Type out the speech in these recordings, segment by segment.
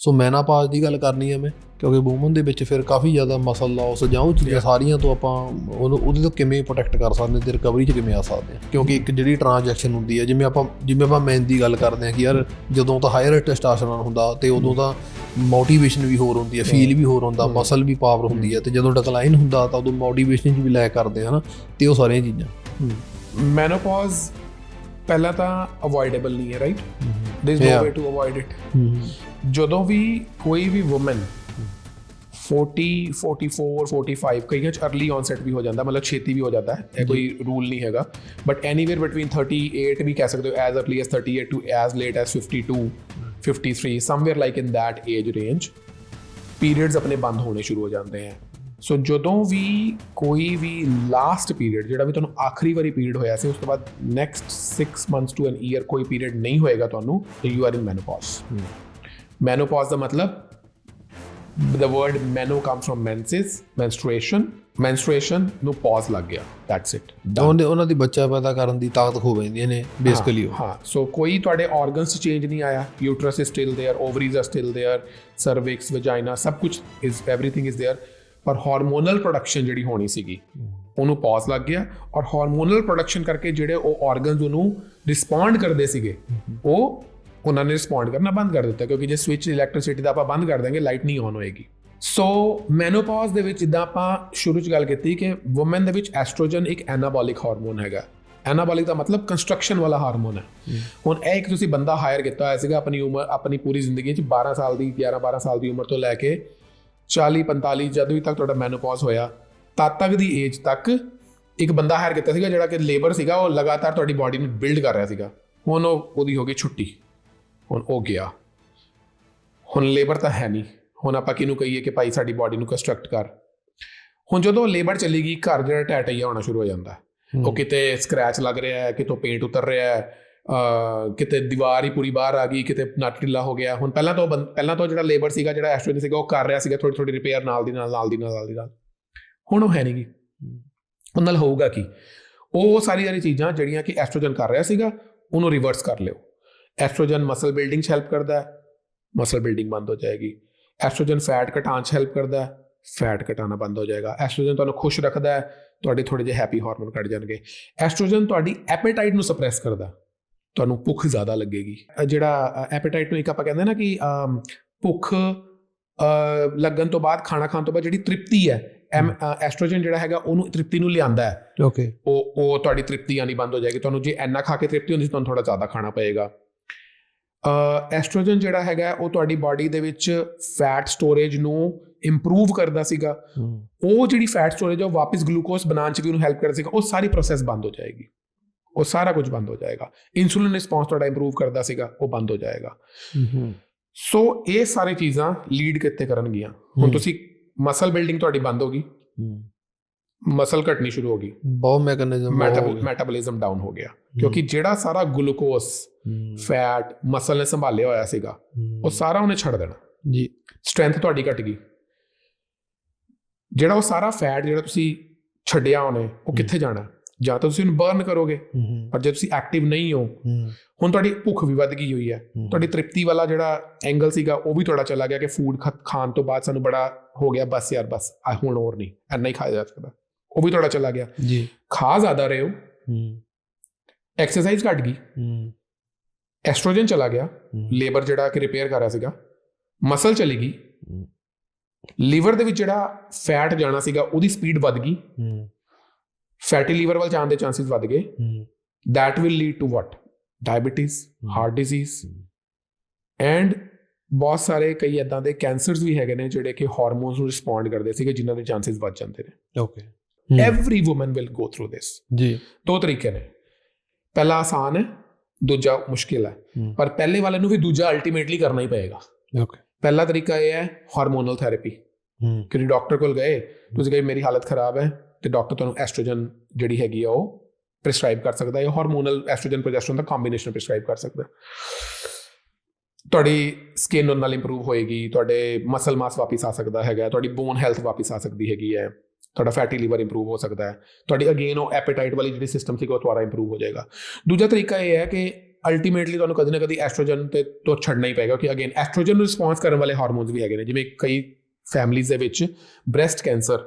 ਸੋ ਮੈਨਾਪਾਜ਼ ਦੀ ਗੱਲ ਕਰਨੀ ਹੈ ਮੈਂ ਕਿਉਂਕਿ ਵੂਮਨ ਦੇ ਵਿੱਚ ਫਿਰ ਕਾਫੀ ਜ਼ਿਆਦਾ ਮਸਲ ਲਾਸ ਜਾਂ ਉਹ ਚੀਜ਼ਾਂ ਸਾਰੀਆਂ ਤੋਂ ਆਪਾਂ ਉਹਨੂੰ ਉਹਦੇ ਤੋਂ ਕਿਵੇਂ ਪ੍ਰੋਟੈਕਟ ਕਰ ਸਕਦੇ ਹਾਂ ਤੇ ਰਿਕਵਰੀ 'ਚ ਕਿਵੇਂ ਆ ਸਕਦੇ ਹਾਂ। ਕਿਉਂਕਿ ਇੱਕ ਜਿਹੜੀ ਟ੍ਰਾਂਜੈਕਸ਼ਨ ਹੁੰਦੀ ਹੈ ਜਿਵੇਂ ਆਪਾਂ ਜਿਵੇਂ ਆਪਾਂ ਮੈਨ ਦੀ ਗੱਲ ਕਰਦੇ ਹਾਂ ਕਿ ਯਾਰ ਜਦੋਂ ਤਾਂ ਹਾਇਰ ਟੈਸਟੋਸਟੇਰੋਨ ਹੁੰਦਾ ਤੇ ਉਦੋਂ ਤਾਂ ਮੋਟੀਵੇਸ਼ਨ ਵੀ ਹੋਰ ਹੁੰਦੀ ਹੈ ਫੀਲ ਵੀ ਹੋਰ ਹੁੰਦਾ ਮਸਲ ਵੀ ਪਾਵਰ ਹੁੰਦੀ ਹੈ ਤੇ ਜਦੋਂ ਡਿਕਲਾਈਨ ਹੁੰਦਾ ਤਾਂ ਉਦੋਂ ਮੋਟੀਵੇਸ਼ਨ 'ਚ ਵੀ ਲੈ ਕਰਦੇ ਹਨ ਤੇ ਉਹ ਸਾਰੀਆਂ ਚੀਜ਼ਾਂ। ਮੈਨੋਪੌਜ਼ ਪਹਿਲਾਂ ਤਾਂ ਅਵੋਇਡੇਬਲ ਨਹੀਂ ਹੈ right there is. No way to avoid it ਜਦੋਂ ਵੀ ਕੋਈ ਵੀ ਔਮਨ 40 44 45 ਕਈਆਂ ਚ ਅਰਲੀ ਔਨਸੈਟ ਵੀ ਹੋ ਜਾਂਦਾ ਮਤਲਬ ਛੇਤੀ ਵੀ ਹੋ ਜਾਂਦਾ ਹੈ ਇਹ ਕੋਈ ਰੂਲ ਨਹੀਂ ਹੈਗਾ ਬਟ ਐਨੀਵੇਅਰ ਬਿਟਵੀਨ 38 ਵੀ ਕਹਿ ਸਕਦੇ ਹੋ as early as 38 to as late as 52 53 somewhere like in that age range periods ਆਪਣੇ ਬੰਦ ਹੋਣੇ ਸ਼ੁਰੂ ਹੋ ਜਾਂਦੇ ਹੈ ਸੋ ਜਦੋਂ ਵੀ ਕੋਈ ਵੀ ਲਾਸਟ ਪੀਰੀਅਡ ਜਿਹੜਾ ਵੀ ਤੁਹਾਨੂੰ ਆਖਰੀ ਵਾਰੀ ਪੀਰੀਅਡ ਹੋਇਆ ਸੀ ਉਸ ਤੋਂ ਬਾਅਦ next 6 months to an year ਕੋਈ ਪੀਰੀਅਡ ਨਹੀਂ ਹੋਏਗਾ ਤੁਹਾਨੂੰ you are in menopause ਮੈਨੋਪੌਜ਼ ਦਾ ਮਤਲਬ the word meno comes from menses menstruation menstruation ਨੂੰ pause ਲੱਗ ਗਿਆ that's it Done. ਉਹਨੇ ਉਹਨਾਂ ਦੀ ਬੱਚਾ ਪੈਦਾ ਕਰਨ ਦੀ ਤਾਕਤ ਖੋ ਬੈਂਦੀਆਂ ਨੇ ਬੇਸਿਕਲੀ ਉਹ ਹਾਂ ਸੋ ਕੋਈ ਤੁਹਾਡੇ ਆਰਗਨਸ ਚੇਂਜ ਨਹੀਂ ਆਇਆ uterus is still there ovaries are still there cervix vagina ਸਭ ਕੁਝ ਇਜ਼ एवरीथिंग ਇਜ਼ देयर ਪਰ ਹਾਰਮੋਨਲ ਪ੍ਰੋਡਕਸ਼ਨ ਜਿਹੜੀ ਹੋਣੀ ਸੀਗੀ ਉਹਨੂੰ ਪੌਜ਼ ਲੱਗ ਗਿਆ ਔਰ ਹਾਰਮੋਨਲ ਪ੍ਰੋਡਕਸ਼ਨ ਕਰਕੇ ਜਿਹੜੇ ਉਹ ਆਰਗਨਸ ਉਹਨੂੰ ਰਿਸਪੌਂਡ ਕਰਦੇ ਸੀਗੇ ਉਹ ਉਹਨਾਂ ਨੇ ਰਿਸਪੌਂਡ ਕਰਨਾ ਬੰਦ ਕਰ ਦਿੱਤਾ ਕਿਉਂਕਿ ਜੇ ਸਵਿਚ ਇਲੈਕਟ੍ਰਿਸਿਟੀ ਦਾ ਆਪਾਂ ਬੰਦ ਕਰ ਦਾਂਗੇ ਲਾਈਟ ਨਹੀਂ ਆਨ ਹੋਏਗੀ। ਸੋ ਮੈਨੋਪੌਜ਼ ਦੇ ਵਿੱਚ ਜਿੱਦਾਂ ਆਪਾਂ ਸ਼ੁਰੂ ਚ ਗੱਲ ਕੀਤੀ ਕਿ ਔਮਨ ਦੇ ਵਿੱਚ ਐਸਟ੍ਰੋਜਨ ਇੱਕ ਐਨਾਬੋਲਿਕ ਹਾਰਮੋਨ ਹੈਗਾ। ਐਨਾਬੋਲਿਕ ਦਾ ਮਤਲਬ ਕੰਸਟਰਕਸ਼ਨ ਵਾਲਾ ਹਾਰਮੋਨ ਹੈ। ਹੁਣ ਇਹ ਇੱਕ ਤੁਸੀਂ ਬੰਦਾ ਹਾਇਰ ਕੀਤਾ ਹੋਇਆ ਸੀਗਾ ਆਪਣੀ ਉਮਰ ਆਪਣੀ ਪੂਰੀ ਜ਼ਿੰਦਗੀ 'ਚ 12 ਸਾਲ ਦੀ 11 12 ਸਾਲ ਦੀ ਉਮਰ ਤੋਂ ਲੈ ਕੇ 40 45 ਜਦ ਵੀ ਤੱਕ ਤੁਹਾਡਾ ਮੈਨੋਪੌਜ਼ ਹੋਇਆ ਤਦ ਤੱਕ ਦੀ ਏਜ ਤੱਕ ਇੱਕ ਬੰਦਾ ਹਾਇਰ ਕੀਤਾ ਸੀਗਾ ਜਿਹੜਾ ਕਿ ਲੇਬਰ ਸੀਗਾ ਉਹ ਲਗਾਤਾਰ ਤੁਹਾਡੀ ਬਾਡੀ ਨੂੰ ਬਿਲਡ ਕਰ ਰਿਹਾ ਸੀਗਾ। ਹੁਣ ਉਹ ਉਹਦੀ ਹੋ ਗਈ ਛੁੱਟੀ। ਹੁਣ ਉਹ ਗਿਆ। ਹੁਣ ਲੇਬਰ ਤਾਂ ਹੈ ਨਹੀਂ। ਹੁਣ ਆਪਾਂ ਕਿਹਨੂੰ ਕਹੀਏ ਕਿ ਭਾਈ ਸਾਡੀ ਬਾਡੀ ਨੂੰ ਕੰਸਟਰਕਟ ਕਰ। ਹੁਣ ਜਦੋਂ ਲੇਬਰ ਚਲੀ ਗਈ ਘਰ ਜਿਹੜਾ ਟੈਟਈਆ ਹੋਣਾ ਸ਼ੁਰੂ ਹੋ ਜਾਂਦਾ। ਉਹ ਕਿਤੇ ਸਕ੍ਰੈਚ ਲੱਗ ਰਿਹਾ ਹੈ ਕਿਤੋਂ ਪੇਂਟ ਉਤਰ ਰਿਹਾ ਹੈ ਕਿਤੇ ਦੀਵਾਰ ਹੀ ਪੂਰੀ ਬਾਹਰ ਆ ਗਈ ਕਿਤੇ ਨਟ ਢਿੱਲਾ ਹੋ ਗਿਆ। ਹੁਣ ਪਹਿਲਾਂ ਤੋਂ ਪਹਿਲਾਂ ਤੋਂ ਜਿਹੜਾ ਲੇਬਰ ਸੀਗਾ ਜਿਹੜਾ ਐਸਟ੍ਰੋਜਨ ਸੀਗਾ ਉਹ ਕਰ ਰਿਹਾ ਸੀਗਾ ਥੋੜੀ ਥੋੜੀ ਰਿਪੇਅਰ ਨਾਲ ਦੀ ਨਾਲ ਨਾਲ ਦੀ ਨਾਲ ਨਾਲ ਦੀ ਨਾਲ। ਹੁਣ ਉਹ ਹੈ ਨਹੀਂਗੀ ਉਹ ਨਾਲ ਹੋਊਗਾ ਕੀ? ਉਹ ਸਾਰੀ ਸਾਰੀ ਚੀਜ਼ਾਂ ਜਿਹੜੀਆਂ ਕਿ ਐਸਟ੍ਰੋਜਨ ਕਰ ਰਿਹਾ ਸੀਗਾ ਉਹਨੂੰ ਰਿਵਰਸ ਕਰ ਲਿਓ। ਐਸਟ੍ਰੋਜਨ ਮਸਲ ਬਿਲਡਿੰਗ 'ਚ ਹੈਲਪ ਕਰਦਾ ਹੈ। ਮਸਲ ਬਿਲਡਿੰਗ ਬੰਦ ਹੋ ਜਾਏਗੀ। ਐਸਟ੍ਰੋਜਨ ਫੈਟ ਘਟਾਉਣ 'ਚ ਹੈਲਪ ਕਰਦਾ ਹੈ। ਫੈਟ ਘਟਾਉਣਾ ਬੰਦ ਹੋ ਜਾਏਗਾ। ਐਸਟ੍ਰੋਜਨ ਤੁਹਾਨੂੰ ਖੁਸ਼ ਰੱਖਦਾ ਹੈ। ਤੁਹਾਡੇ ਥੋੜੇ ਜਿਹੇ ਹੈਪੀ ਹਾਰਮੋਨ ਘਟ ਜਾਣਗੇ। ਐਸਟ੍ਰੋਜਨ ਤੁਹਾਡੀ ਐਪੇਟਾਈਟ ਨੂੰ ਸਪਰੈਸ ਕਰਦਾ ਤੁਹਾਨੂੰ ਭੁੱਖ ਜ਼ਿਆਦਾ ਲੱਗੇਗੀ। ਜਿਹੜਾ ਐਪੇਟਾਈਟ ਨੂੰ ਇੱਕ ਆਪਾਂ ਕਹਿੰਦੇ ਨਾ ਕਿ ਭੁੱਖ ਲੱਗਣ ਤੋਂ ਬਾਅਦ ਖਾਣਾ ਖਾਣ ਤੋਂ ਬਾਅਦ ਜਿਹੜੀ ਤ੍ਰਿਪਤੀ ਹੈ ਐਮ ਐਸਟ੍ਰੋਜਨ ਜਿਹੜਾ ਹੈਗਾ ਉਹਨੂੰ ਤ੍ਰਿਪਤੀ ਨੂੰ ਲਿਆਂਦਾ ਹੈ। ਓਕੇ ਉਹ ਉਹ ਤੁਹਾਡੀ ਤ੍ਰਿਪਤੀ ਆਣੀ ਬੰਦ ਹੋ ਜਾਏਗੀ। ਤੁਹਾਨੂੰ ਜੇ ਇੰਨਾ ਖਾ ਕੇ ਤ੍ਰਿਪਤੀ ਹੁੰਦੀ ਤੁਹਾਨੂੰ ਥੋੜਾ ਜ਼ਿਆਦਾ ਖਾਣਾ ਪਏਗਾ। ਐਸਟ੍ਰੋਜਨ ਜਿਹੜਾ ਹੈਗਾ ਉਹ ਤੁਹਾਡੀ ਬਾਡੀ ਦੇ ਵਿੱਚ ਫੈਟ ਸਟੋਰੇਜ ਨੂੰ ਇੰਪਰੂਵ ਕਰਦਾ ਸੀਗਾ। ਉਹ ਜਿਹੜੀ ਫੈਟ ਸਟੋਰੇਜ ਉਹ ਵਾਪਸ ਗਲੂਕੋਜ਼ ਬਣਾਉਣ ਚ ਵੀ ਉਹਨੂੰ ਹੈਲਪ ਕਰਦਾ ਸੀਗਾ। ਉਹ ਸਾਰੀ ਪ੍ਰੋਸੈਸ ਬੰਦ ਹੋ ਜਾਏਗੀ। ਉਹ ਸਾਰਾ ਕੁਝ ਬੰਦ ਹੋ ਜਾਏਗਾ। ਇਨਸੂਲਿਨ ਰਿਸਪੌਂਸ ਤੁਹਾਡਾ ਇੰਪਰੂਵ ਕਰਦਾ ਸੀਗਾ ਉਹ ਬੰਦ ਹੋ ਜਾਏਗਾ। ਸੋ ਇਹ ਸਾਰੀ ਚੀਜ਼ਾਂ ਲੀਡ ਕਿੱਥੇ ਕਰਨਗੀਆਂ? ਹੁਣ। ਤੁਸੀਂ ਮਸਲ ਬਿਲਡਿੰਗ ਤੁਹਾਡੀ ਬੰਦ ਹੋ ਗਈ। ਮਸਲ ਘਟਣੀ ਸ਼ੁਰੂ ਹੋ ਗਈ। ਬਹੁਤ ਮੈਕੈਨਿਜ਼ਮ ਮੈਟਾਬੋਲਿਜ਼ਮ ਡਾਊਨ ਹੋ ਗਿਆ। ਕਿਉਂਕਿ ਜਿਹੜਾ ਸਾਰਾ ਗਲੂਕੋਜ਼ ਫੈਟ ਮਸਲ ਨੇ ਸੰਭਾਲਿਆ ਹੋਇਆ ਸੀਗਾ। ਉਹ ਸਾਰਾ ਉਹਨੇ ਛੱਡ ਦੇਣਾ। ਜੀ। ਸਟਰੈਂਥ ਤੁਹਾਡੀ ਘਟ ਗਈ। ਜਿਹੜਾ ਉਹ ਸਾਰਾ ਫੈਟ ਜਿਹੜਾ ਤੁਸੀਂ ਛੱਡਿਆ ਉਹਨੇ ਉਹ ਕਿੱਥੇ ਜਾਣਾ? ਜਾਂ ਤਾਂ ਤੁਸੀਂ ਉਹਨੂੰ ਬਰਨ ਕਰੋਗੇ ਪਰ ਜੇ ਤੁਸੀਂ ਐਕਟਿਵ ਨਹੀਂ ਹੋ ਹੁਣ ਤੁਹਾਡੀ ਭੁੱਖ ਵੀ ਵੱਧ ਗਈ ਹੋਈ ਹੈ। ਤੁਹਾਡੀ ਤ੍ਰਿਪਤੀ ਵਾਲਾ ਜਿਹੜਾ ਐਂਗਲ ਸੀਗਾ ਉਹ ਵੀ ਤੁਹਾਡਾ ਚਲਾ ਗਿਆ ਕਿ ਫੂਡ ਖਾਣ ਤੋਂ ਬਾਅਦ ਸਾਨੂੰ ਬੜਾ ਹੋ ਗਿਆ ਬਸ ਯਾਰ ਬਸ ਆ ਹੁਣ ਹੋਰ ਨਹੀਂ ਐਨਾ ਹੀ ਖਾਇਆ ਜਾ ਸਕਦਾ। ਉਹ ਵੀ ਤੁਹਾਡਾ ਚਲਾ ਗਿਆ। ਜੀ। ਖਾ ਜ਼ਿਆਦਾ ਰਹੇ ਹੋ। ਐਕਸਰਸਾਈਜ਼ ਘਟ ਗਈ। ਐਸਟ੍ਰੋਜਨ ਚਲਾ ਗਿਆ ਲੇਬਰ ਜਿਹੜਾ ਕਿ ਰਿਪੇਅਰ ਕਰ ਰਿਹਾ ਸੀਗਾ ਮਸਲ ਚਲੀ ਗਈ। ਲੀਵਰ ਦੇ ਵਿੱਚ ਜਿਹੜਾ ਫੈਟ ਜਾਣਾ ਸੀਗਾ ਉਹਦੀ ਸਪੀਡ ਵੱਧ ਗਈ। ਫੈਟੀ ਲੀਵਰ ਵੱਲ ਜਾਣ ਦੇ ਚਾਂਸਸ ਵੱਧ ਗਏ। that will lead to what? Diabetes heart disease and ਬਹੁਤ ਸਾਰੇ ਕਈ ਇਦਾਂ ਦੇ ਕੈਂਸਰਸ ਵੀ ਹੈਗੇ ਨੇ ਜਿਹੜੇ ਕਿ ਹਾਰਮੋਨਸ ਨੂੰ ਰਿਸਪੌਂਡ ਕਰਦੇ ਸੀਗੇ ਜਿਨ੍ਹਾਂ ਦੇ ਚਾਂਸਸ ਵੱਧ ਜਾਂਦੇ ਨੇ। Okay every woman will go through this ਜੀ। ਦੋ ਤਰੀਕੇ ਨੇ। ਪਹਿਲਾ ਆਸਾਨ ਹੈ ਦੂਜਾ ਮੁਸ਼ਕਿਲ ਹੈ। ਪਰ ਪਹਿਲੇ ਵਾਲੇ ਨੂੰ ਵੀ ਦੂਜਾ ਅਲਟੀਮੇਟਲੀ ਕਰਨਾ ਹੀ ਪਏਗਾ। ਓਕੇ ਪਹਿਲਾ ਤਰੀਕਾ ਇਹ ਹੈ ਹਾਰਮੋਨਲ ਥੈਰੇਪੀ ਕਿ ਡਾਕਟਰ ਕੋਲ ਗਏ ਤੁਸੀਂ ਕਹੇ ਮੇਰੀ ਹਾਲਤ ਖਰਾਬ ਹੈ ਤੇ ਡਾਕਟਰ ਤੁਹਾਨੂੰ ਐਸਟ੍ਰੋਜਨ ਜਿਹੜੀ ਹੈਗੀ ਆ ਉਹ ਪ੍ਰਿਸਕ੍ਰਾਈਬ ਕਰ ਸਕਦਾ ਹੈ। ਹਾਰਮੋਨਲ ਐਸਟ੍ਰੋਜਨ ਪ੍ਰੋਜੈਸਟਰੋਨ ਦਾ ਕੰਬੀਨੇਸ਼ਨ ਪ੍ਰਿਸਕ੍ਰਾਈਬ ਕਰ ਸਕਦਾ ਤੁਹਾਡੀ ਸਕਿਨ ਨਾਲ ਇੰਪਰੂਵ ਹੋਏਗੀ ਤੁਹਾਡੇ ਮਸਲ ਮਾਸ ਵਾਪਸ ਆ ਸਕਦਾ ਹੈਗਾ ਤੁਹਾਡੀ ਬੋਨ ਹੈਲਥ ਵਾਪਸ ਆ ਸਕਦੀ ਹੈਗੀ ਹੈ। ਤੁਹਾਡਾ ਫੈਟੀ ਲੀਵਰ ਇੰਪਰੂਵ ਹੋ ਸਕਦਾ ਹੈ। ਤੁਹਾਡੀ ਅਗੇਨ ਉਹ ਐਪੇਟਾਈਟ ਵਾਲੀ ਜਿਹੜੀ ਸਿਸਟਮ ਸੀਗਾ ਉਹ ਦੁਬਾਰਾ ਇੰਪਰੂਵ ਹੋ ਜਾਏਗਾ। ਦੂਜਾ ਤਰੀਕਾ ਇਹ ਹੈ ਕਿ ਅਲਟੀਮੇਟਲੀ ਤੁਹਾਨੂੰ ਕਦੇ ਨਾ ਕਦੇ ਐਸਟ੍ਰੋਜਨ ਤੇ ਤੋਂ ਛੱਡਣਾ ਹੀ ਪਏਗਾ ਕਿ ਅਗੇਨ ਐਸਟ੍ਰੋਜਨ ਨੂੰ ਰਿਸਪੌਂਸ ਕਰਨ ਵਾਲੇ ਹਾਰਮੋਨਸ ਵੀ ਹੈਗੇ ਨੇ ਜਿਵੇਂ ਕਈ ਫੈਮਲੀਜ਼ ਦੇ ਵਿੱਚ ਬ੍ਰੈਸਟ ਕੈਂਸਰ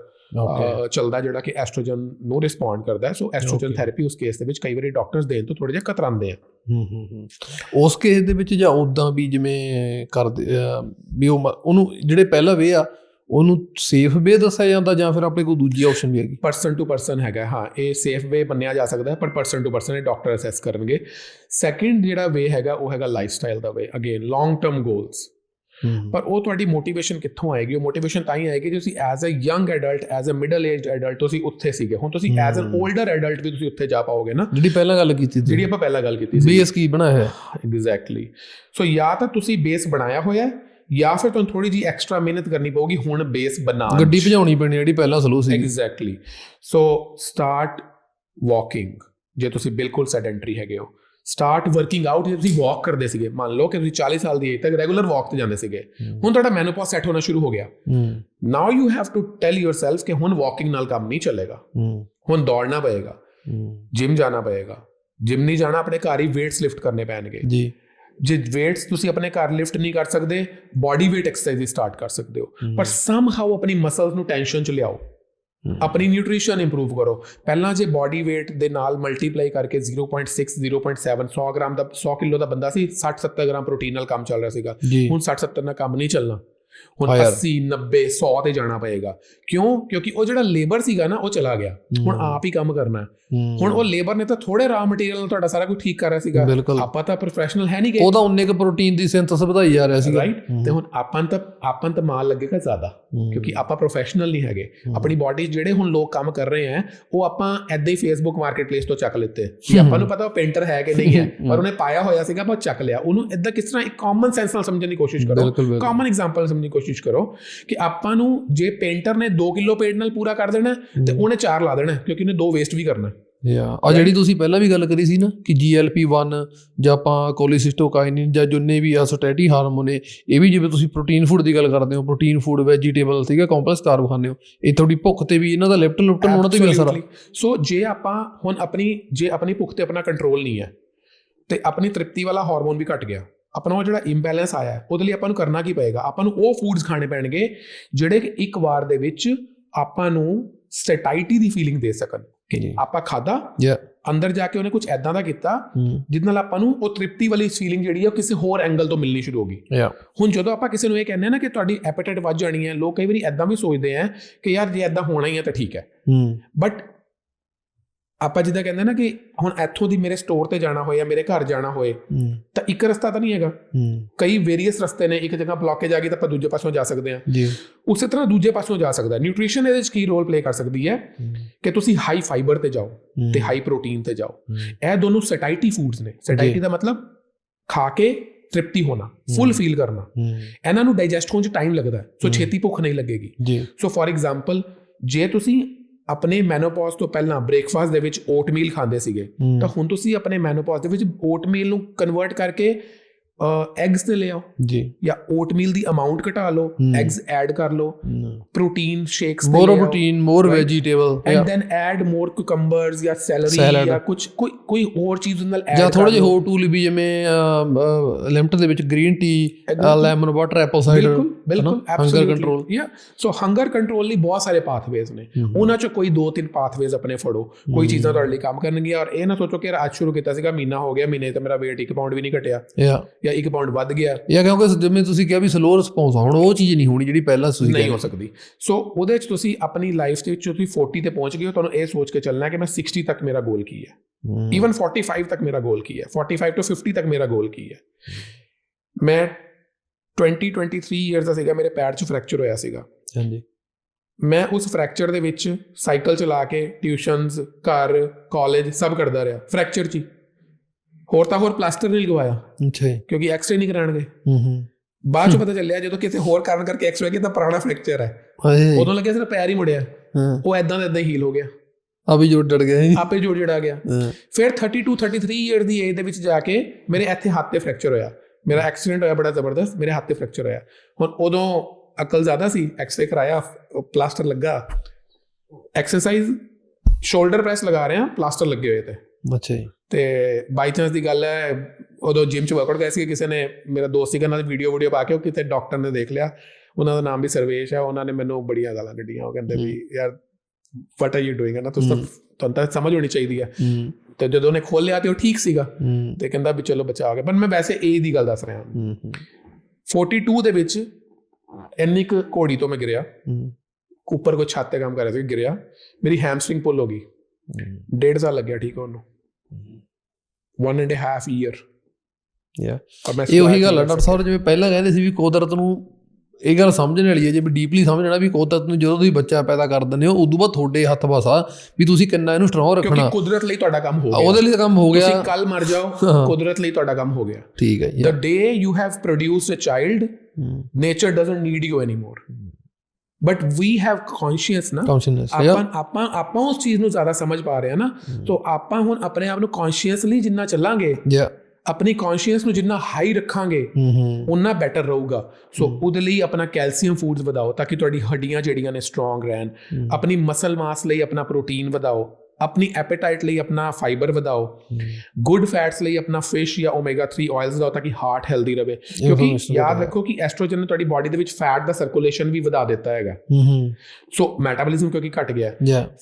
ਚੱਲਦਾ ਜਿਹੜਾ ਕਿ ਐਸਟ੍ਰੋਜਨ ਨੂੰ ਰਿਸਪੌਂਡ ਕਰਦਾ ਹੈ। So oestrogen. ਥੈਰੇਪੀ ਉਸ ਕੇਸ ਦੇ ਵਿੱਚ ਕਈ ਵਾਰੀ ਡਾਕਟਰਸ ਦੇਣ ਤੋਂ ਥੋੜੇ ਜਿਹਾ ਕਤਰਾਉਂਦੇ ਆ। ਹੂੰ ਹੂੰ ਉਸ ਕੇਸ ਦੇ ਵਿੱਚ ਜਾਂ ਉਦਾਂ ਵੀ ਜਿਵੇਂ ਕਰਦੇ ਵੀ ਉਹ ਉਹਨੂੰ ਜਿਹੜੇ ਪਹਿਲਾ ਵੇ ਆ ਉਹਨੂੰ ਸੇਫ ਵੇ ਦੱਸਿਆ ਜਾਂਦਾ ਜਾਂ ਫਿਰ ਆਪਣੇ ਕੋਲ ਦੂਜੀ ਆਪਸ਼ਨ ਵੀ ਹੈਗੀ? ਪਰਸਨ ਟੂ ਪਰਸਨ ਹੈਗਾ ਹਾਂ ਇਹ ਸੇਫ ਵੇ ਮੰਨਿਆ ਜਾ ਸਕਦਾ ਹੈ ਪਰ ਪਰਸਨ ਟੂ ਪਰਸਨ ਇਹ ਡਾਕਟਰ ਅਸੈਸ ਕਰਨਗੇ। ਸੈਕਿੰਡ ਜਿਹੜਾ ਵੇ ਹੈਗਾ ਉਹ ਹੈਗਾ ਲਾਈਫਸਟਾਈਲ ਦਾ way again long term goals ਪਰ ਉਹ ਤੁਹਾਡੀ ਮੋਟੀਵੇਸ਼ਨ ਕਿੱਥੋਂ ਆਏਗੀ? ਉਹ ਮੋਟੀਵੇਸ਼ਨ ਤਾਂ ਹੀ ਆਏਗੀ ਜੇ ਤੁਸੀਂ as a young adult as a middle aged adult ਤੁਸੀਂ ਉੱਥੇ ਸੀਗੇ। ਹੁਣ ਤੁਸੀਂ ਐਜ਼ ਹਮ। 올ਡਰ ਐਡਲਟ ਵੀ ਤੁਸੀਂ ਉੱਥੇ ਜਾ ਪਾਓਗੇ ਨਾ। ਜਿਹੜੀ ਪਹਿਲਾਂ ਗੱਲ ਕੀਤੀ ਸੀ। ਜਿਹੜੀ ਆਪਾਂ ਪਹਿਲਾਂ ਗੱਲ ਕੀਤੀ ਸੀ। ਬੇਸ ਕੀ ਬਣਾਇਆ ਹੈ? ਐਗਜ਼ੈਕਟਲੀ ਸੋ ਜਾਂ ਤਾਂ ਤੁਸੀਂ ਬੇਸ ਬਣਾਇਆ ਹੋਇਆ ਹੈ ਜਾਂ ਫਿਰ ਤੁਹਾਨੂੰ ਥੋੜੀ ਜੀ ਐਕਸਟਰਾ ਮਿਹਨਤ ਕਰਨੀ ਪਊਗੀ ਹੁਣ ਬੇਸ ਬਣਾ ਗੱਡੀ ਭਜਾਉਣੀ ਪੈਣੀ ਜਿਹੜੀ ਪਹਿਲਾਂ ਸਲੋ ਸੀ ਐਗਜ਼ੈਕਟਲੀ ਸੋ ਸਟਾਰਟ ਵਾਕਿੰਗ ਜੇ ਤੁਸੀਂ ਬਿਲਕੁਲ ਸੈਡੈਂਟਰੀ ਹੈਗੇ ਹੋ। ਸਟਾਰਟ ਵਰਕਿੰਗ ਆਊਟ ਜੇ ਤੁਸੀਂ ਵਾਕ ਕਰਦੇ ਸੀਗੇ ਮੰਨ ਲਓ ਕਿ ਤੁਸੀਂ 40 ਸਾਲ ਦੀ ਏਜ ਤੱਕ ਰੈਗੂਲਰ ਵਾਕ ਤੇ ਜਾਂਦੇ ਸੀਗੇ। ਹੁਣ ਤੁਹਾਡਾ ਮੈਨੋਪੌਜ਼ ਸੈੱਟ ਹੋਣਾ ਸ਼ੁਰੂ ਹੋ ਗਿਆ। Now you have to tell yourself ਕਿ ਹੁਣ ਵਾਕਿੰਗ ਨਾਲ ਕੰਮ ਨਹੀਂ ਚੱਲੇਗਾ। ਹੁਣ ਦੌੜਨਾ ਪਏਗਾ। ਜਿਮ ਜਾਣਾ ਪਏਗਾ। ਜਿਮ ਨਹੀਂ ਜਾਣਾ ਆਪਣੇ ਘਰ ਹੀ weights ਲਿਫਟ ਕਰਨੇ ਪੈਣਗੇ। ਜੀ। ਜੇ weights ਤੁਸੀਂ ਆਪਣੇ ਘਰ ਲਿਫਟ ਨਹੀਂ ਕਰ ਸਕਦੇ ਬਾਡੀ weight ਐਕਸਰਸਾਈਜ਼ ਸਟਾਰਟ ਕਰ ਸਕਦੇ ਹੋ। ਪਰ ਸਮਹਾਉ ਆਪਣੀ ਮਸਲਸ ਨੂੰ ਟੈਨਸ਼ਨ ਚ ਲਿਆਓ। ਆਪਣੀ ਨਿਊਟ੍ਰੀਸ਼ਨ ਇੰਪਰੂਵ ਕਰੋ। ਪਹਿਲਾਂ ਜੇ ਬਾਡੀ weight ਦੇ ਨਾਲ ਮਲਟੀਪਲਾਈ ਕਰਕੇ 0.6 0.7 100 ਗ੍ਰਾਮ ਦਾ 100 ਕਿਲੋ ਦਾ ਬੰਦਾ ਸੀ 60 70 ਗ੍ਰਾਮ ਪ੍ਰੋਟੀਨ ਨਾਲ ਕੰਮ ਚੱਲ ਰਿਹਾ ਸੀਗਾ। ਹੁਣ 60 70 ਨਾਲ ਕੰਮ ਨਹੀਂ ਚੱਲਣਾ। ਹੁਣ ਹਾਂ ਯਾਰ। 80 90 100 ਤੇ ਜਾਣਾ ਪਏਗਾ। ਕਿਉਂ? ਕਿਉਂਕਿ ਉਹ ਜਿਹੜਾ ਲੇਬਰ ਸੀਗਾ ਨਾ ਉਹ ਚਲਾ ਗਿਆ। ਹੁਣ। ਆਪ ਹੀ ਕੰਮ ਕਰਨਾ। ਹੁਣ ਉਹ ਲੇਬਰ ਨੇ ਤਾਂ ਥੋੜੇ ਰਾ ਮਟੀਰੀਅਲ ਨਾਲ ਤੁਹਾਡਾ ਸਾਰਾ ਕੁਝ ਠੀਕ ਕਰ ਰਿਹਾ ਸੀਗਾ। ਆਪਾਂ ਤਾਂ ਪ੍ਰੋਫੈਸ਼ਨਲ ਹੈ ਨਹੀਂ ਗਏ। ਉਹਦਾ ਉਨੇ ਕੁ ਪ੍ਰੋਟੀਨ ਦੀ ਸਿੰਥੇਸਿਸ ਵਧਾਈ ਜਾ ਰਿਹਾ ਸੀਗਾ। ਰਾਈਟ ਤੇ ਹੁਣ ਆਪਾਂ ਤਾਂ ਆਪਾਂ ਤਾਂ ਮਾਲ ਲੱਗੇਗਾ ਜ਼ਿਆਦਾ। ਕਿਉਂਕਿ ਆਪਾਂ ਪ੍ਰੋਫੈਸ਼ਨਲ ਨਹੀਂ ਹੈਗੇ। ਆਪਣੀ ਬਾਡੀ ਜਿਹੜੇ ਹੁਣ ਲੋਕ ਕੰਮ ਕਰ ਰਹੇ ਆ ਉਹ ਆਪਾਂ ਐਦਾਂ ਹੀ ਫੇਸਬੁੱਕ ਮਾਰਕੀਟਪਲੇਸ ਤੋਂ ਚੱਕ ਲਿੱਤੇ। ਕਿ ਆਪਾਂ ਨੂੰ ਪਤਾ ਉਹ ਪੇਂਟਰ ਹੈ ਕਿ ਨਹੀਂ ਹੈ ਪਰ ਉਹਨੇ ਪਾਇਆ ਹੋਇਆ ਸੀਗਾ ਆਪਾਂ ਚੱਕ ਲਿਆ। ਉਹਨੂੰ ਇਦਾਂ ਕਿਸ ਤਰ੍ਹਾਂ ਇੱਕ ਕਾਮਨ ਸੈਂਸ ਨਾਲ ਸਮਝਣ ਦੀ ਕੋਸ਼ਿਸ਼ ਕਰੋ। ਕਾਮਨ ਐਗਜ਼ਾਮਪਲ ਸਮਝਣ ਦੀ ਕੋਸ਼ਿਸ਼ ਕਰੋ ਕਿ ਆਪਾਂ ਨੂੰ ਜੇ ਪੇਂਟਰ ਨੇ 2 ਕਿਲੋ ਪੇਂਟ ਨਾਲ ਪੂਰਾ ਕਰ ਦੇਣਾ ਤੇ ਉਹਨੇ 4 ਲਾ ਦੇਣਾ ਕਿਉਂਕਿ ਉਹਨੇ 2 ਵੇਸਟ ਵੀ ਕਰਨਾ। ਯਾ ਆ ਜਿਹੜੀ ਤੁਸੀਂ ਪਹਿਲਾਂ ਵੀ ਗੱਲ ਕਰੀ ਸੀ ਨਾ ਕਿ GLP-1 ਜਾਂ ਆਪਾਂ ਕੋਲੀਸਿਸਟੋਕਾਈਨਿਨ ਜਾਂ ਜਿੰਨੇ ਵੀ ਆ ਸਟੈਟੀ ਹਾਰਮੋਨ ਨੇ ਇਹ ਵੀ ਜਿਵੇਂ ਤੁਸੀਂ ਪ੍ਰੋਟੀਨ ਫੂਡ ਦੀ ਗੱਲ ਕਰਦੇ ਹੋ ਪ੍ਰੋਟੀਨ ਫੂਡ ਵੈਜੀਟੇਬਲ ਸੀਗਾ ਕੰਪਲੈਕਸ ਕਾਰਬ ਖਾਂਦੇ ਹੋ ਇਹ ਤੁਹਾਡੀ ਭੁੱਖ ਤੇ ਵੀ ਇਹਨਾਂ ਦਾ ਲਿਫਟ ਲੁਪਟਨ ਉਹਨਾਂ ਤੇ ਵੀ ਅਸਰ. ਸੋ ਜੇ ਆਪਾਂ ਹੁਣ ਆਪਣੀ ਜੇ ਆਪਣੀ ਭੁੱਖ ਤੇ ਆਪਣਾ ਕੰਟਰੋਲ ਨਹੀਂ ਹੈ ਤੇ ਆਪਣੀ ਤ੍ਰਿਪਤੀ ਵਾਲਾ ਹਾਰਮੋਨ ਵੀ ਘਟ ਗਿਆ ਆਪਣਾ ਉਹ ਜਿਹੜਾ ਇੰਬੈਲੈਂਸ ਆਇਆ ਹੈ, ਉਹਦੇ ਲਈ ਆਪਾਂ ਨੂੰ ਕਰਨਾ ਕੀ ਪਏਗਾ ਆਪਾਂ ਨੂੰ ਉਹ ਫੂਡਸ ਖਾਣੇ ਪੈਣਗੇ ਜਿਹੜੇ ਕਿ ਇੱਕ ਵਾਰ ਦੇ ਵਿੱਚ ਆਪਾਂ ਨੂੰ ਸਟੇਟਾਈਟੀ ਦੀ ਫੀਲਿੰਗ ਦੇ ਸਕਣ। ਆਪਾਂ ਖਾਦਾ ਯਾ। ਅੰਦਰ ਜਾ ਕੇ ਉਹਨੇ ਕੁਝ ਐਦਾਂ ਦਾ ਕੀਤਾ ਜਿਹਦੇ ਨਾਲ ਆਪਾਂ ਨੂੰ ਉਹ ਤ੍ਰਿਪਤੀ ਵਾਲੀ ਫੀਲਿੰਗ ਜਿਹੜੀ ਹੈ ਉਹ ਕਿਸੇ ਹੋਰ ਐਂਗਲ ਤੋਂ ਮਿਲਣੀ ਸ਼ੁਰੂ ਹੋ ਗਈ। ਹੁਣ ਜਦੋਂ ਆਪਾਂ ਕਿਸੇ ਨੂੰ ਇਹ ਕਹਿੰਦੇ ਆ ਨਾ ਕਿ ਤੁਹਾਡੀ ਐਪੇਟਾਈਟ ਵੱਧ ਜਾਣੀ ਹੈ ਲੋਕ ਕਈ ਵਾਰੀ ਐਦਾਂ ਵੀ ਸੋਚਦੇ ਆ ਕਿ ਯਾਰ ਜੇ ਐਦਾਂ ਹੋਣਾ ਹੀ ਹੈ ਤਾਂ ਠੀਕ ਹੈ। ਬਟ ਆਪਾਂ ਜਿੱਦਾਂ ਕਹਿੰਦੇ ਨਾ ਕਿ ਹੁਣ ਇੱਥੋਂ ਦੀ ਮੇਰੇ ਸਟੋਰ ਤੇ ਜਾਣਾ ਹੋਏ ਜਾਂ ਮੇਰੇ ਘਰ ਜਾਣਾ ਹੋਏ ਤਾਂ ਇੱਕ ਰਸਤਾ ਤਾਂ ਨਹੀਂ ਹੈਗਾ। ਕਈ ਵੇਰੀਅਸ ਰਸਤੇ ਨੇ ਇੱਕ ਜਗ੍ਹਾ ਬਲੌਕੇਜ ਆ ਗਈ ਤਾਂ ਆਪਾਂ ਦੂਜੇ ਪਾਸੋਂ ਜਾ ਸਕਦੇ ਹਾਂ ਜੀ। ਉਸੇ ਤਰ੍ਹਾਂ ਦੂਜੇ ਪਾਸੋਂ ਜਾ ਸਕਦਾ। ਨਿਊਟ੍ਰੀਸ਼ਨ ਇਹਦੇ ਵਿੱਚ ਕੀ ਰੋਲ ਪਲੇ ਕਰ ਸਕਦੀ ਹੈ। ਕਿ ਤੁਸੀਂ ਹਾਈ ਫਾਈਬਰ ਤੇ ਜਾਓ ਤੇ ਹਾਈ ਪ੍ਰੋਟੀਨ ਤੇ ਜਾਓ। ਇਹ ਦੋਨੋਂ ਸੈਟਾਈਟੀ ਫੂਡਸ ਨੇ। ਸੈਟਾਈਟੀ ਦਾ ਮਤਲਬ ਖਾ ਕੇ ਤ੍ਰਿਪਤੀ ਹੋਣਾ ਫੁੱਲ ਫੀਲ ਕਰਨਾ। ਇਹਨਾਂ ਨੂੰ ਡਾਈਜੈਸਟ ਹੋਣ 'ਚ ਟਾਈਮ ਲੱਗਦਾ ਹੈ, ਸੋ ਛੇਤੀ ਭੁੱਖ ਨਹੀਂ ਲੱਗੇਗੀ। ਸੋ ਫੋਰ ਐਗਜ਼ਾਮਪਲ ਜੇ ਤੁਸੀਂ ਆਪਣੇ ਮੈਨੋਪੌਜ਼ ਤੋਂ ਪਹਿਲਾਂ ਬ੍ਰੇਕਫਾਸਟ ਦੇ ਵਿੱਚ ਓਟਮੀਲ ਖਾਂਦੇ ਸੀਗੇ ਤਾਂ ਹੁਣ ਤੁਸੀਂ ਆਪਣੇ ਮੈਨੋਪੌਜ਼ ਦੇ ਵਿੱਚ ਓਟਮੀਲ ਨੂੰ ਕਨਵਰਟ ਕਰਕੇ ਐਗਸ ਤੇ ਲੈ ਆਓ ਜੀ। ਜਾਂ ਓਟਮੀਲ ਦੀ ਅਮਾਉਂਟ ਘਟਾ ਲਓ। ਐਗਸ ਐਡ ਕਰ ਲਓ protein shakes more protein more vegetable and then add more cucumbers ਜਾਂ ਸੈਲਰੀ. ਜਾਂ ਕੁਝ ਕੋਈ ਕੋਈ ਹੋਰ ਚੀਜ਼ ਉਹਦੇ ਨਾਲ ਐਡ ਜਾਂ ਥੋੜੇ ਜਿਹੇ ਹੋਰ ਟੂਲ ਵੀ ਜਿਵੇਂ ਲਿਮਟ ਦੇ ਵਿੱਚ green tea lemon water apple cider ਬਿਲਕੁਲ ਬਿਲਕੁਲ ਹੰਗਰ ਕੰਟਰੋਲ ਯਾ ਸੋ ਹੰਗਰ ਕੰਟਰੋਲ ਲਈ ਬਹੁਤ ਸਾਰੇ ਪਾਥਵੇਜ਼ ਨੇ। ਉਹਨਾਂ ਚੋਂ ਕੋਈ ਦੋ ਤਿੰਨ ਪਾਥਵੇਜ਼ ਆਪਣੇ ਫੜੋ। ਕੋਈ ਚੀਜ਼ਾਂ ਤੁਹਾਡੇ ਲਈ ਕੰਮ ਕਰਨਗੀਆਂ। ਔਰ ਇਹ ਨਾ ਸੋਚੋ ਕਿ ਅੱਜ ਸ਼ੁਰੂ ਕੀਤਾ ਸੀਗਾ ਮਹੀਨਾ ਹੋ ਗਿਆ ਮਹੀਨੇ ਤੇ ਮੇਰਾ weight 1 ਪਾਉਂਡ ਵੀ ਨਹੀਂ ਘਟਿਆ। ਯਾ ਜਾਂ 1 ਪਾਉਂਡ ਵੱਧ ਗਿਆ। ਇਹ ਕਿਉਂਕਿ ਜਿਵੇਂ ਤੁਸੀਂ ਕਿਹਾ ਵੀ ਸਲੋ ਰਿਸਪੌਂਸ ਹੁਣ ਉਹ ਚੀਜ਼ ਨਹੀਂ ਹੋਣੀ ਜਿਹੜੀ ਪਹਿਲਾਂ ਤੁਸੀਂ ਨਹੀਂ ਹੋ ਸਕਦੀ। ਸੋ ਉਹਦੇ ਵਿੱਚ ਤੁਸੀਂ ਆਪਣੀ ਲਾਈਫ ਦੇ ਵਿੱਚ ਤੁਸੀਂ 40 ਤੇ ਪਹੁੰਚ ਗਏ ਹੋ ਤੁਹਾਨੂੰ ਇਹ ਸੋਚ ਕੇ ਚੱਲਣਾ ਹੈ ਕਿ ਮੈਂ 60 ਤੱਕ ਮੇਰਾ ਗੋਲ ਕੀ ਹੈ। ਇਵਨ 45 ਤੱਕ ਮੇਰਾ ਗੋਲ ਕੀ ਹੈ। 45 ਤੋਂ 50 ਤੱਕ ਮੇਰਾ ਗੋਲ ਕੀ ਹੈ। ਮੈਂ 20 23 ਇਅਰਸ ਦਾ ਸੀਗਾ ਮੇਰੇ ਪੈਰ 'ਚ ਫ੍ਰੈਕਚਰ ਹੋਇਆ ਸੀਗਾ। ਹਾਂਜੀ। ਮੈਂ ਉਸ ਫ੍ਰੈਕਚਰ ਦੇ ਵਿੱਚ ਸਾਈਕਲ ਚਲਾ ਕੇ ਟਿਊਸ਼ਨਸ ਘਰ ਕਾਲਜ ਸਭ ਕਰਦਾ ਰਿਹਾ। ਫ੍ਰੈਕਚਰ 'ਚ ਹੀ। ਹੋਰ ਤਾਂ ਹੋਰ ਪਲਾਸਟਰ ਨਹੀਂ ਲਗਵਾਇਆ। ਅੱਛਾ ਕਿਉਂਕਿ ਐਕਸ-ਰੇ ਨਹੀਂ ਕਰਾਣਗੇ ਹੂੰ ਹੂੰ। ਬਾਅਦ 'ਚ ਪਤਾ ਚੱਲਿਆ ਜਦੋਂ ਕਿਸੇ ਹੋਰ ਕਾਰਨ ਕਰਕੇ ਐਕਸ-ਰੇ ਕੀਤਾ ਪੁਰਾਣਾ ਫ੍ਰੈਕਚਰ ਹੈ। ਉਦੋਂ ਲੱਗਿਆ ਸਿਰ ਪੈਰ ਹੀ ਮੁੜਿਆ। ਉਹ ਐਦਾਂ ਦਾ ਐਦਾਂ ਹੀ ਹੀਲ ਹੋ ਗਿਆ। ਆ ਵੀ ਜੋੜ ਡੜ ਗਿਆ ਆਪੇ ਜੋੜ ਜੜਾ ਗਿਆ। ਫਿਰ 32 33 ਇਅਰ ਦੀ ਏਜ ਦੇ ਵਿੱਚ ਜਾ ਕੇ ਮੇਰੇ ਇੱਥੇ ਹੱਥ ਤੇ ਫ੍ਰੈਕਚਰ ਹੋਇਆ। ਮੇਰਾ ਐਕਸੀਡੈਂਟ ਹੋਇਆ ਬੜਾ ਜ਼ਬਰਦਸਤ ਮੇਰੇ ਹੱਥ ਤੇ ਫ੍ਰੈਕਚਰ ਹੋਇਆ। ਹੁਣ ਉਦੋਂ ਅਕਲ ਜ਼ਿਆਦਾ ਸੀ ਐਕਸਰੇ ਕਰਾਇਆ ਪਲਾਸਟਰ ਲੱਗਾ। ਐਕਸਰਸਾਈਜ਼ ਸ਼ੋਲਡਰ ਪ੍ਰੈਸ ਲਗਾ ਰਹੇ ਆ ਪਲਾਸਟਰ ਲੱਗੇ ਹੋਏ ਤੇ। ਅੱਛਾ ਜੀ। ਤੇ ਬਾਈ ਚਾਂਸ ਦੀ ਗੱਲ ਹੈ ਉਦੋਂ ਜਿਮ ਚ ਵਰਕਆਊਟ ਕਰ ਸੀ ਕਿਸੇ ਨੇ ਮੇਰਾ ਦੋਸਤ ਸੀਗਾ ਨਾਲ ਵੀਡੀਓ ਵੀਡੀਓ ਪਾ ਕੇ ਉਹ ਕਿਤੇ ਡਾਕਟਰ ਨੇ ਦੇਖ ਲਿਆ। ਉਹਨਾਂ ਦਾ ਨਾਮ ਵੀ ਸਰਵੇਸ਼ ਹੈ ਉਹਨਾਂ ਨੇ ਮੈਨੂੰ ਬੜੀਆਂ ਗਾਲਾਂ ਕੱਢੀਆਂ ਉਹ ਕਹਿੰਦੇ ਵੀ ਯਾਰ ਵਟ ਆਰ ਯੂ ਡੂਇੰਗ ਨਾ ਤੁਸੀਂ ਤਾਂ ਤੁਹਾਨੂੰ ਤਾਂ ਸਮਝ ਹੋਣੀ ਚਾਹੀਦੀ ਹੈ। ਹੂੰ। ਤੇ ਜਦੋਂ ਉਹਨੇ ਖੋਲਿਆ ਤੇ ਉਹ ਠੀਕ ਸੀਗਾ। ਹੂੰ। ਤੇ ਕਹਿੰਦਾ ਵੀ ਚਲੋ ਬਚਾ ਗਿਆ ਪਰ ਮੈਂ ਵੈਸੇ ਏ ਦੀ ਗੱਲ ਦੱਸ ਰਿਹਾ। ਹਾਂ ਹੂੰ। ਹੂੰ 42 ਦੇ ਵਿੱਚ ਇੰਨੀ ਕੁ ਘੋੜੀ ਤੋਂ ਮੈਂ ਗਿਰਿਆ। ਹੂੰ। ਉੱਪਰ ਛੱਤ ਤੇ ਕੰਮ ਕਰ ਰਿਹਾ ਸੀ ਗਿਰਿਆ। ਮੇਰੀ ਹੈਮਸਟ੍ਰਿੰਗ ਪੁੱਲ ਹੋ ਗਈ। ਡੇਢ ਸਾਲ ਲੱਗਿਆ ਠੀਕ ਹੋਣ ਨੂੰ। ਵਨ ਐਂਡ ਹਾਫ ਈਅਰ ਯਾ ਇਹ ਉਹੀ ਗੱਲ ਕਰ ਡਾਕਟਰ ਸਾਹਿਬ ਜਿਵੇਂ ਪਹਿਲਾਂ ਕਹਿੰਦੇ ਸੀ ਵੀ ਕੁਦਰਤ ਨੂੰ ਇਹ ਗੱਲ ਸਮਝਣ ਵਾਲੀ ਹੈ ਜੇ ਵੀ ਡੀਪਲੀ ਸਮਝਣਾ ਵੀ ਕੁਦਰਤ ਨੂੰ ਜਦੋਂ ਤੁਸੀਂ ਬੱਚਾ ਪੈਦਾ ਕਰ ਦਿੰਦੇ ਹੋ ਉਦੋਂ ਬਾਅਦ ਤੁਹਾਡੇ ਹੱਥ ਵਸਾ ਵੀ ਤੁਸੀਂ ਕਿੰਨਾ ਇਹਨੂੰ ਸਟਰੋਂਗ ਕਿਉਂਕਿ ਰੱਖਣਾ। ਕੁਦਰਤ ਲਈ ਤੁਹਾਡਾ ਕੰਮ ਹੋ ਗਿਆ। ਉਹਦੇ ਲਈ ਕੰਮ ਹੋ ਗਿਆ। ਤੁਸੀਂ ਕੱਲ ਮਰ ਜਾਓ ਹਾਂ। ਕੁਦਰਤ ਲਈ ਤੁਹਾਡਾ ਕੰਮ ਹੋ ਗਿਆ। ਠੀਕ ਹੈ the day you have produced a child ਹੂੰ। nature doesn't need you but we have conscious ਨਾ ਆਪਾਂ ਆਪਾਂ ਆਪਾਂ ਉਸ ਚੀਜ਼ ਨੂੰ ਜ਼ਿਆਦਾ ਸਮਝ ਪਾ ਰਹੇ ਹਾਂ ਨਾ। ਸੋ ਆਪਾਂ ਹੁਣ ਆਪਣੇ ਆਪ ਨੂੰ ਕੌਨਸ਼ੀਅਸਲੀ ਜਿੰਨਾ ਚੱਲਾਂਗੇ ਯਾ ਆਪਣੀ ਕੌਨਸ਼ੀਅਸ ਨੂੰ ਜਿੰਨਾ ਹਾਈ ਰੱਖਾਂਗੇ ਉਨਾ ਬੈਟਰ ਰਹੂਗਾ। ਸੋ ਉਹਦੇ ਲਈ ਆਪਣਾ ਕੈਲਸ਼ੀਅਮ ਫੂਡਸ ਵਧਾਓ ਤਾਂ ਕਿ ਤੁਹਾਡੀ ਹੱਡੀਆਂ ਜਿਹੜੀਆਂ ਨੇ ਸਟਰੋਂਗ ਰਹਿਣ। ਆਪਣੀ ਮਸਲ ਮਾਸ ਲਈ ਆਪਣਾ ਪ੍ਰੋਟੀਨ ਵਧਾਓ। ਆਪਣੀ ਐਪੇਟਾਈਟ ਲਈ ਆਪਣਾ ਫਾਈਬਰ ਵਧਾਓ ਗੁੱਡ ਫੈਟਸ ਲਈ ਆਪਣਾ ਫਿਸ਼ ਜਾਂ ਓਮੇਗਾ 3 ਆਇਲਸ ਵਧਾਓ ਤਾਂ ਕਿ ਹਾਰਟ ਹੈਲਦੀ ਰਹੇ। ਕਿਉਂਕਿ ਯਾਦ। ਰੱਖੋ ਕਿ ਐਸਟ੍ਰੋਜਨ ਨੇ ਤੁਹਾਡੀ ਬਾਡੀ ਦੇ ਵਿੱਚ ਫੈਟ ਦਾ ਸਰਕੂਲੇਸ਼ਨ ਵੀ ਵਧਾ ਦਿੱਤਾ ਹੈਗਾ। ਸੋ ਮੈਟਾਬੋਲਿਜ਼ਮ ਕਿਉਂਕਿ ਘਟ ਗਿਆ।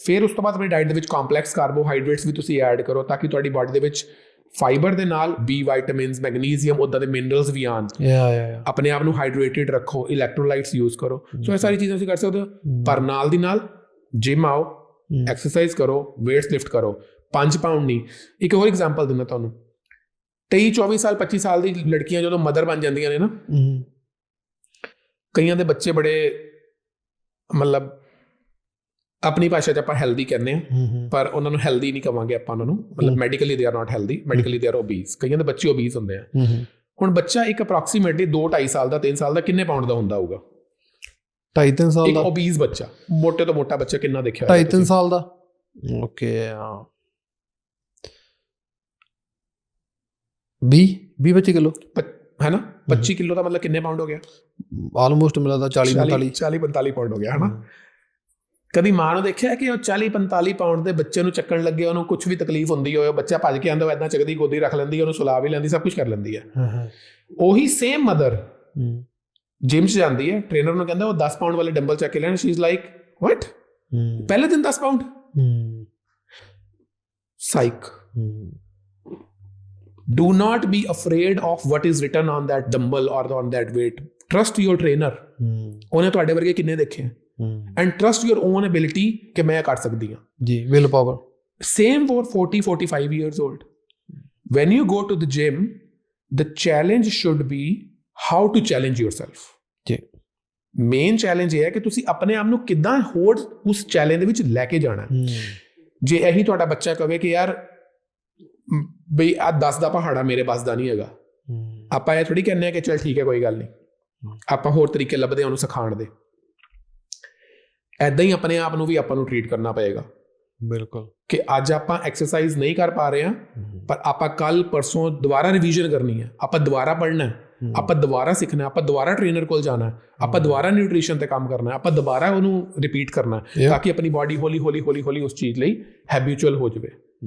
ਫਿਰ ਉਸ ਤੋਂ ਬਾਅਦ ਆਪਣੀ ਡਾਈਟ ਦੇ ਵਿੱਚ ਕੰਪਲੈਕਸ ਕਾਰਬੋਹਾਈਡਰੇਟਸ ਵੀ ਤੁਸੀਂ ਐਡ ਕਰੋ ਤਾਂ ਕਿ ਤੁਹਾਡੀ ਬਾਡੀ ਦੇ ਵਿੱਚ ਫਾਈਬਰ ਦੇ ਨਾਲ ਬੀ ਵਿਟਾਮਿਨਸ ਮੈਗਨੀਸੀਅਮ ਉਦਾਂ ਦੇ ਮਿਨਰਲਸ ਵੀ ਆਣ ਯਾ ਯਾ ਯਾ ਆਪਣੇ ਆਪ ਨੂੰ ਹਾਈਡਰੇਟਿਡ ਰੱਖੋ ਇਲੈਕਟ੍ਰੋਲਾਈਟਸ ਯੂਜ਼ ਕਰੋ। ਸੋ ਇਹ ਸਾਰੀ ਚੀਜ਼ਾਂ ਤੁਸੀਂ ਕਰ ਸਕਦੇ ਹੋ। ਪਰ ਨਾਲ ਦੀ ਨਾਲ ਜਿਮ ਆਓ। ਐਕਸਰਸਾਈਜ਼ ਕਰੋ weights ਲਿਫਟ ਕਰੋ 5 ਪਾਉਂਡ ਨਹੀਂ। ਇੱਕ ਹੋਰ ਐਗਜ਼ਾਮਪਲ ਦਿੰਦਾ ਤੁਹਾਨੂੰ। 23 24 ਸਾਲ 25 ਸਾਲ ਦੀ ਲੜਕੀਆਂ ਜਦੋਂ ਮਦਰ ਬਣ ਜਾਂਦੀਆਂ ਨੇ ਨਾ ਕਈਆਂ ਦੇ ਬੱਚੇ ਬੜੇ ਮਤਲਬ ਆਪਣੀ ਭਾਸ਼ਾ 'ਚ ਆਪਾਂ ਹੈਲਦੀ ਕਹਿੰਦੇ ਆ ਪਰ ਉਹਨਾਂ ਨੂੰ ਹੈਲਦੀ ਨਹੀਂ ਕਵਾਂਗੇ ਆਪਾਂ ਉਹਨਾਂ ਨੂੰ। ਮਤਲਬ medically they are not healthy medically they are obese ਕਈਆਂ ਦੇ ਬੱਚੇ ਓਬੀਸ ਹੁੰਦੇ ਆ। ਹੁਣ ਬੱਚਾ ਇੱਕ ਅਪਰੋਕਸੀਮੇਟਲੀ 2 2.5 ਸਾਲ ਦਾ 3 ਸਾਲ ਦਾ ਕਿੰਨੇ ਪਾਉਂਡ ਦਾ ਹੁੰਦਾ ਹੋਊਗਾ? ਢਾਈ ਤਿੰਨ ਸਾਲ ਇੱਕ ਦਾ। ਓਬੀਸ ਬੱਚਾ ਮੋਟੇ ਤੋਂ ਮੋਟਾ ਬੱਚਾ ਕਿੰਨਾ ਦੇਖਿਆ ਢਾਈ ਤਿੰਨ? ਸਾਲ ਦਾ। ਓਕੇ ਹਾਂ। 20 20 25 ਕਿਲੋ। ਹੈ ਨਾ? 25 ਕਿਲੋ ਦਾ ਮਤਲਬ ਕਿੰਨੇ ਪਾਉਂਡ ਹੋ ਗਿਆ? ਆਲਮੋਸਟ ਮਿਲਦਾ 40 45 40 45 ਪਾਉਂਡ ਹੋ ਗਿਆ ਹਨਾ? ਕਦੀ ਮਾਂ ਨੂੰ ਦੇਖਿਆ ਕਿ ਉਹ 40 45 ਪਾਉਂਡ ਦੇ ਬੱਚੇ ਨੂੰ ਚੱਕਣ ਲੱਗੇ ਉਹਨੂੰ ਕੁਝ ਵੀ ਤਕਲੀਫ ਹੁੰਦੀ ਉਹ ਬੱਚਾ ਭੱਜ ਕੇ ਆਂਦਾ ਐਦਾਂ ਚੱਕਦੀ ਗੋਦੀ ਰੱਖ ਲੈਂਦੀ ਹੈ, ਉਹਨੂੰ ਸੁਲਾ ਵੀ ਲੈਂਦੀ ਸਭ ਕੁਝ ਕਰ ਲੈਂਦੀ ਹੈ। ਹਾਂ ਹਾਂ। ਉਹੀ ਸੇਮ ਮਦਰ ਹੂੰ। ਜਿਮ 'ਚ ਜਾਂਦੀ ਹੈ ਟ੍ਰੇਨਰ ਨੂੰ ਕਹਿੰਦਾ ਉਹ 10 ਪਾਉਂਡ ਵਾਲੇ ਡੰਬਲ ਚੱਕ ਕੇ ਲੈਣ ਸ਼ੀ ਇਜ਼ ਲਾਈਕ ਵਾਟ ਹੂੰ ਪਹਿਲੇ ਦਿਨ 10 ਪਾਉਂਡ ਹੂੰ ਸਾਈਕ ਹੂੰ do not be afraid of what is written on that dumbbell or on that weight trust your trainer ਹੂੰ ਉਹਨੇ ਤੁਹਾਡੇ ਵਰਗੇ ਕਿੰਨੇ ਦੇਖੇ ਹੂੰ and trust your own ability ਕਿ ਮੈਂ ਇਹ ਕਰ ਸਕਦੀ ਹਾਂ ਜੀ will power same for 40 45 years old when you go to the gym the challenge should be how to challenge yourself. ਜੀ। ਮੇਨ ਚੈਲੰਜ ਇਹ ਹੈ ਕਿ ਤੁਸੀਂ ਆਪਣੇ ਆਪ ਨੂੰ ਕਿੱਦਾਂ ਹੋਰ ਉਸ ਚੈਲੰਜ ਦੇ ਵਿੱਚ ਲੈ ਕੇ ਜਾਣਾ ਜੇ ਇਹੀ ਤੁਹਾਡਾ ਬੱਚਾ ਕਵੇ ਕਿ ਯਾਰ ਬਈ ਆ 10 ਦਾ ਪਹਾੜਾ ਮੇਰੇ ਬਸ ਦਾ ਨਹੀਂ ਹੈਗਾ। ਆਪਾਂ ਇਹ ਥੋੜੀ ਕਹਿੰਦੇ ਆ ਕਿ ਚਲ ਠੀਕ ਹੈ ਕੋਈ ਗੱਲ ਨਹੀਂ। ਆਪਾਂ ਹੋਰ ਤਰੀਕੇ ਲੱਭਦੇ ਆ ਉਹਨੂੰ ਸਿਖਾਉਣ ਦੇ। ਐਦਾਂ ਹੀ ਆਪਣੇ ਆਪ ਨੂੰ ਵੀ ਆਪਾਂ ਨੂੰ ਟ੍ਰੀਟ ਕਰਨਾ ਪਏਗਾ। ਬਿਲਕੁਲ। ਕਿ ਅੱਜ ਆਪਾਂ ਐਕਸਰਸਾਈਜ਼ ਨਹੀਂ ਕਰ ਪਾ ਰਹੇ ਹਾਂ ਪਰ ਆਪਾਂ ਕੱਲ ਪਰਸੋਂ ਦੁਬਾਰਾ ਰਿਵੀਜ਼ਨ ਕਰਨੀ ਹੈ। ਆਪਾਂ ਦੁਬਾਰਾ ਪੜ੍ਹਨਾ ਹੈ। ਆਪਾਂ ਦੁਬਾਰਾ ਸਿੱਖਣਾ ਆਪਾਂ ਦੁਬਾਰਾ ਟ੍ਰੇਨਰ ਕੋਲ ਜਾਣਾ ਹੈ। ਆਪਾਂ ਦੁਬਾਰਾ ਨਿਊਟ੍ਰੀਸ਼ਨ ਤੇ ਕੰਮ ਕਰਨਾ ਹੈ। ਆਪਾਂ ਦੁਬਾਰਾ ਉਹਨੂੰ ਰਿਪੀਟ ਕਰਨਾ. ਤਾਂ ਕਿ ਆਪਣੀ ਬਾਡੀ ਹੌਲੀ ਹੌਲੀ ਹੌਲੀ ਹੌਲੀ ਉਸ ਚੀਜ਼ ਲਈ ਹੈਬਿਚੁਅਲ ਹੋ ਜਾਵੇ।